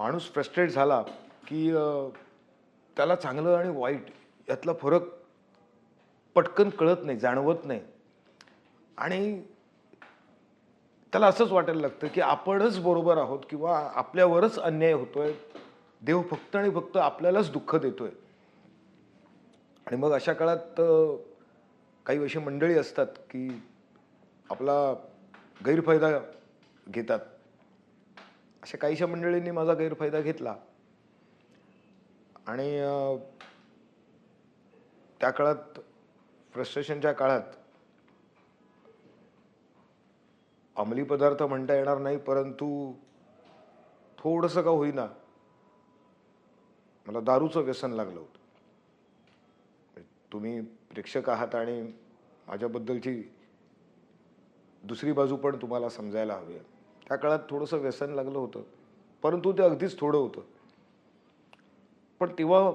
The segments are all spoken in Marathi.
माणूस फ्रस्ट्रेट झाला की त्याला चांगलं आणि वाईट यातला फरक पटकन कळत नाही जाणवत नाही. आणि त्याला असंच वाटायला लागतं की आपणच बरोबर आहोत किंवा आपल्यावरच अन्याय होतोय. देव फक्त आणि फक्त आपल्यालाच दुःख देतोय. आणि मग अशा काळात काही अशी मंडळी असतात की आपला गैरफायदा घेतात. अशा काहीशा मंडळींनी माझा गैरफायदा घेतला. आणि त्या काळात फ्रस्ट्रेशनच्या काळात अंमली पदार्थ म्हणता येणार नाही परंतु थोडंसं का होईना मला दारूचं व्यसन लागलं होतं. तुम्ही प्रेक्षक आहात आणि माझ्याबद्दलची दुसरी बाजू पण तुम्हाला समजायला हवी आहे. त्या काळात थोडंसं व्यसन लागलं होतं. परंतु ते अगदीच थोडं होतं. पण तेव्हा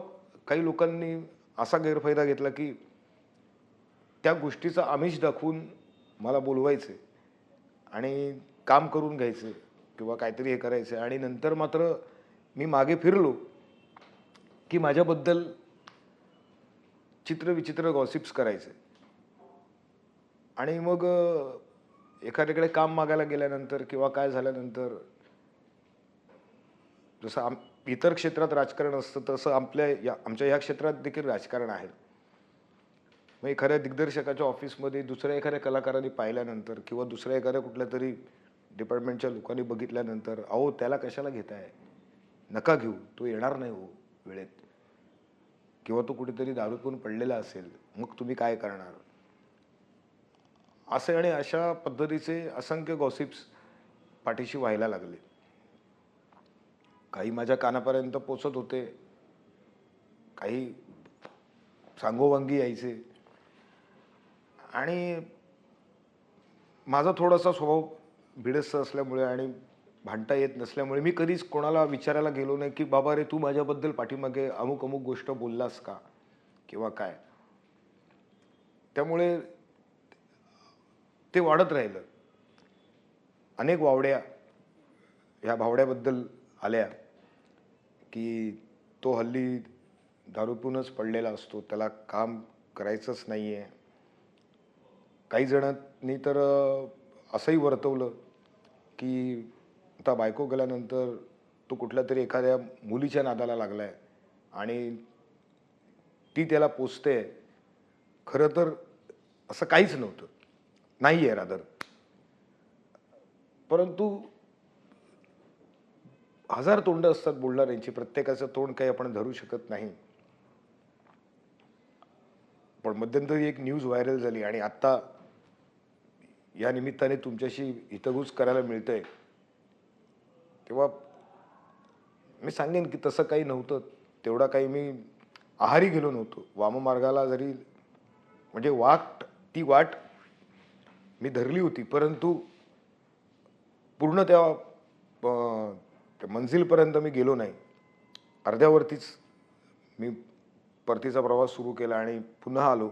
काही लोकांनी असा गैरफायदा घेतला की त्या गोष्टीचं आमिष दाखवून मला बोलवायचे आणि काम करून घ्यायचे किंवा काहीतरी हे करायचे. आणि नंतर मात्र मी मागे फिरलो की माझ्याबद्दल चित्रविचित्र गॉसिप्स करायचे. आणि मग एखाद्याकडे काम मागायला गेल्यानंतर किंवा काय झाल्यानंतर जसं आम इतर क्षेत्रात राजकारण असतं तसं आपल्या या आमच्या या क्षेत्रात देखील राजकारण आहे. मग एखाद्या दिग्दर्शकाच्या ऑफिसमध्ये दुसऱ्या एखाद्या कलाकाराने पाहिल्यानंतर किंवा दुसऱ्या एखाद्या कुठल्या तरी डिपार्टमेंटच्या लोकांनी बघितल्यानंतर अहो त्याला कशाला घेताय? नका घेऊ तो येणार नाही हो वेळेत. किंवा तो कुठेतरी दारू पिऊन पडलेला असेल मग तुम्ही काय करणार? असे आणि अशा पद्धतीचे असंख्य गॉसिप्स पाठीशी व्हायला लागले. काही माझ्या कानापर्यंत पोचत होते. काही सांगोवांगी यायचे. आणि माझा थोडासा स्वभाव भिडस्त असल्यामुळे आणि भांडता येत नसल्यामुळे मी कधीच कोणाला विचारायला गेलो नाही की बाबा रे तू माझ्याबद्दल पाठीमागे अमुक अमुक गोष्ट बोललास का? किंवा काय? त्यामुळे ते वाढत राहिलं. अनेक वावड्या ह्या भावड्याबद्दल आल्या की तो हल्ली दारूतूनच पडलेला असतो. त्याला काम करायचंच नाही आहे काही जणांनी तर असंही वर्तवलं की आता बायको गेल्यानंतर तो कुठल्या तरी एखाद्या मुलीच्या नादाला लागलाय आणि ती त्याला पोचते खरं तर असं काहीच नव्हतं. नाही आहे रादर परंतु हजार तोंड असतात बोलणाऱ्यांची प्रत्येकाचं तोंड काही आपण धरू शकत नाही. पण मध्यंतरी एक न्यूज व्हायरल झाली आणि आत्ता या निमित्ताने तुमच्याशी हितगुज करायला मिळतंय. तेव्हा मी सांगेन की तसं काही नव्हतं. तेवढा काही मी आहारी गेलो नव्हतो. वाममार्गाला जरी म्हणजे वाट ती वाट मी धरली होती परंतु पूर्ण त्या मंजिलपर्यंत मी गेलो नाही. अर्ध्यावरतीच मी परतीचा प्रवास सुरू केला आणि पुन्हा आलो.